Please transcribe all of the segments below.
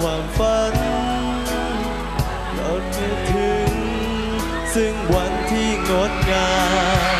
ความฝันเราจะถึง ซึ่งวันที่งดงาม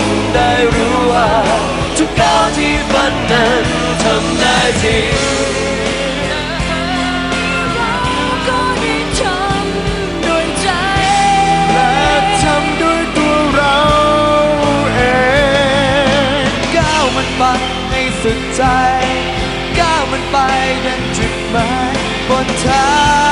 นได้รู้ว่า ทุกก้าวที่ฝันนั้นทำได้จริงสุดใจก้าวมันไปดังจุดหมายบนทาง